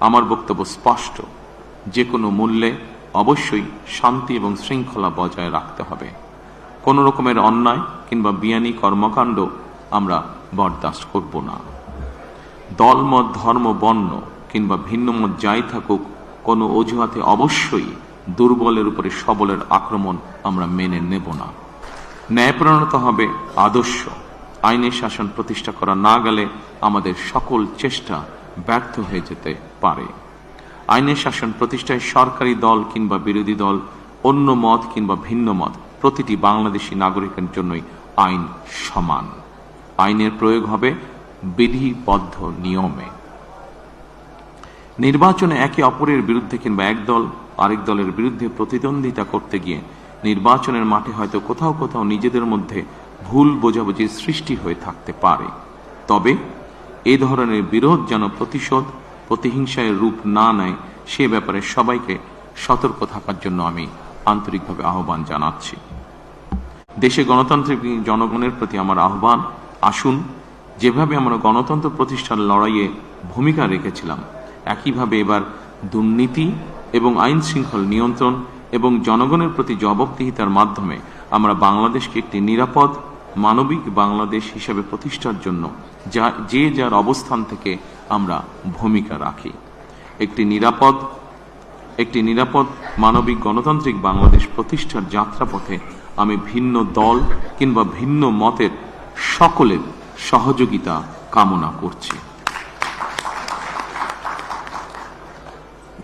আমার বক্তব্য স্পষ্ট। যে কোনো মূল্যে অবশ্যই শান্তি এবং শৃঙ্খলা বজায় রাখতে হবে। কোনো রকমের অন্যায় কিংবা বিয়ানি কর্মকাণ্ড আমরা বরদাস্ত করব না। দলমত ধর্ম বর্ণ কিংবা ভিন্ন মত যাই থাকুক, কোনো অজুহাতে অবশ্যই দুর্বলের উপরে সবলের আক্রমণ আমরা মেনে নেব না। ন্যায়প্রণতা হবে আদর্শ। আইনের শাসন প্রতিষ্ঠা করা না গেলে আমাদের সকল চেষ্টা ব্যর্থ হয়ে যেতে পারে। আইনের শাসন প্রতিষ্ঠায় সরকারি দল কিংবা বিরোধী দল, অন্য মত কিংবা ভিন্ন মত, প্রতিটি বাংলাদেশি নাগরিকের জন্যই আইন সমান। আইনের প্রয়োগ হবে বিধিবদ্ধ নিয়মে। নির্বাচনে একে অপরের বিরুদ্ধে কিংবা এক দল আরেক দলের বিরুদ্ধে প্রতিদ্বন্দ্বিতা করতে গিয়ে নির্বাচনের মাঠে হয়তো কোথাও কোথাও নিজেদের মধ্যে ভুল বোঝাবুঝির সৃষ্টি হয়ে থাকতে পারে। তবে এ ধরনের বিরোধ যেন প্রতিশোধ প্রতিহিংসায় রূপ না নেয়, সে ব্যাপারে সবাইকে সতর্ক থাকার জন্য আমি আন্তরিকভাবে আহ্বান জানাচ্ছি। দেশে গণতান্ত্রিক জনগণের প্রতি আমার আহ্বান, আসুন, যেভাবে আমরা গণতন্ত্র প্রতিষ্ঠার লড়াইয়ে ভূমিকা রেখেছিলাম, একইভাবে এবার দুর্নীতি এবং আইন শৃঙ্খল নিয়ন্ত্রণ এবং জনগণের প্রতি জবাবদিহিতার মাধ্যমে আমরা বাংলাদেশকে একটি নিরাপদ মানবিক বাংলাদেশ হিসেবে প্রতিষ্ঠার জন্য যা, যে যার অবস্থান থেকে আমরা ভূমিকা রাখি। একটি নিরাপদ একটি নিরাপদ মানবিক গণতান্ত্রিক বাংলাদেশ প্রতিষ্ঠার যাত্রাপথে আমি ভিন্ন দল কিংবা ভিন্ন মতের সকলের সহযোগিতা কামনা করছি।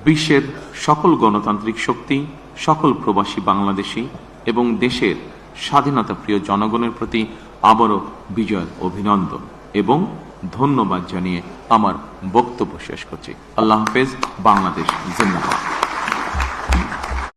বিশ্বের সকল গণতান্ত্রিক শক্তি, সকল প্রবাসী বাংলাদেশী এবং দেশের স্বাধীনতা প্রিয় জনগণের প্রতি আবারও বিজয়ের অভিনন্দন এবং ধন্যবাদ জানিয়ে আমার বক্তব্য শেষ করছি। আল্লাহ হাফেজ, বাংলাদেশ জিন্দাবাদ।